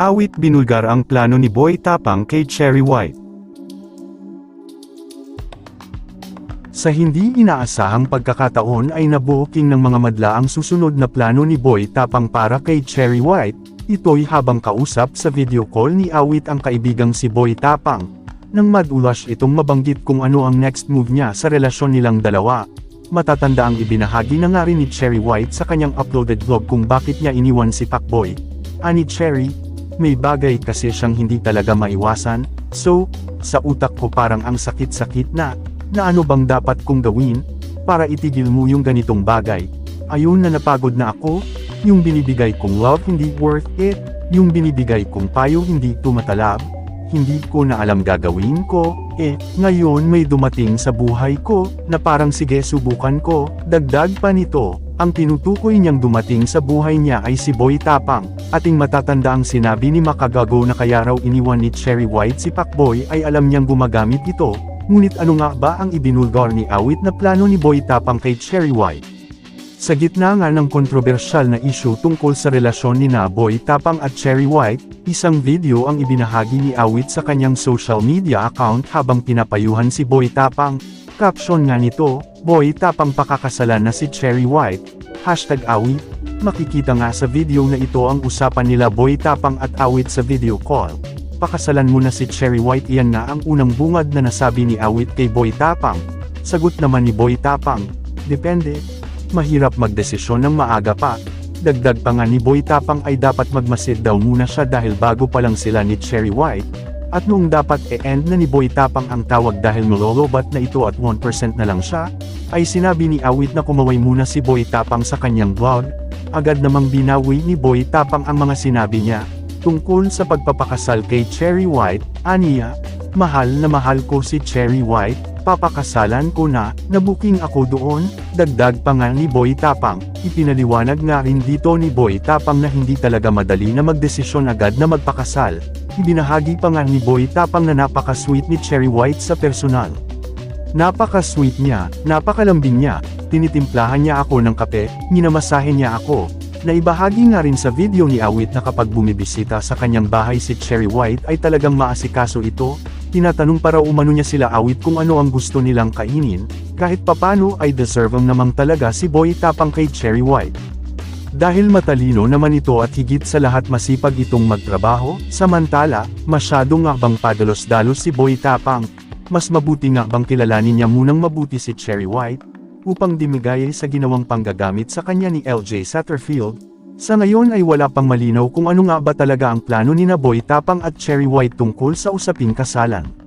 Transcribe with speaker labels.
Speaker 1: Awit binulgar ang plano ni Boy Tapang kay Cherry White. Sa hindi inaasahang pagkakataon ay nabuking ng mga madla ang susunod na plano ni Boy Tapang para kay Cherry White, ito'y habang kausap sa video call ni Awit ang kaibigang si Boy Tapang. Nang madulas itong mabanggit kung ano ang next move niya sa relasyon nilang dalawa. Matatanda ang ibinahagi na nga rin ni Cherry White sa kanyang uploaded vlog kung bakit niya iniwan si Pacboy. Ani Cherry, may bagay kasi siyang hindi talaga maiwasan, so, sa utak ko parang ang sakit-sakit na, na ano bang dapat kong gawin, para itigil mo yung ganitong bagay. Ayun na napagod na ako, yung binibigay kong love hindi worth it, yung binibigay kong payo hindi tumatalab, hindi ko na alam gagawin ko, eh, ngayon may dumating sa buhay ko, na parang sige subukan ko, dagdag pa nito, ang tinutukoy niyang dumating sa buhay niya ay si Boy Tapang, ating matatanda ang sinabi ni Makagago na kaya raw iniwan ni Cherry White si Pacboy ay alam niyang gumagamit ito, ngunit ano nga ba ang ibinulgar ni Awit na plano ni Boy Tapang kay Cherry White? Sa gitna nga ng kontrobersyal na issue tungkol sa relasyon ni Boy Tapang at Cherry White, isang video ang ibinahagi ni Awit sa kanyang social media account habang pinapayuhan si Boy Tapang. Caption nga nito, Boy Tapang pakakasalan na si Cherry White. Hashtag Awit. Makikita nga sa video na ito ang usapan nila Boy Tapang at Awit sa video call. Pakasalan mo na si Cherry White iyan nga ang unang bungad na nasabi ni Awit kay Boy Tapang. Sagot naman ni Boy Tapang, Depende, mahirap magdesisyon ng maaga pa. Dagdag pa nga ni Boy Tapang ay dapat magmasid daw muna siya dahil bago pa lang sila ni Cherry White. At noong dapat e-end na ni Boy Tapang ang tawag dahil nilolobat na ito at 1% na lang siya, ay sinabi ni Awit na kumaway muna si Boy Tapang sa kanyang vlog. Agad namang binawi ni Boy Tapang ang mga sinabi niya, tungkol sa pagpapakasal kay Cherry White, aniya, mahal na mahal ko si Cherry White, papakasalan ko na, nabuking ako doon, dagdag pa nga ni Boy Tapang, ipinaliwanag nga rin dito ni Boy Tapang na hindi talaga madali na magdesisyon agad na magpakasal, ibinahagi pa nga ni Boy Tapang na napaka-sweet ni Cherry White sa personal. Napaka-sweet niya, napakalambing niya, tinitimplahan niya ako ng kape, minamasahe niya ako, Naibahagi nga rin sa video ni Awit na kapag bumibisita sa kanyang bahay si Cherry White ay talagang maasikaso ito, tinatanong para umano niya sila Awit kung ano ang gusto nilang kainin, kahit papano ay deserve namang talaga si Boy Tapang kay Cherry White. Dahil matalino naman ito at higit sa lahat masipag itong magtrabaho, samantala, masyado nga bang padalos-dalos si Boy Tapang. Mas mabuti nga kilalanin niya munang mabuti si Cherry White, upang dimigay sa ginawang panggagamit sa kanya ni LJ Satterfield. Sa ngayon ay wala pang malinaw kung ano nga ba talaga ang plano ni Boy Tapang at Cherry White tungkol sa usaping kasalan.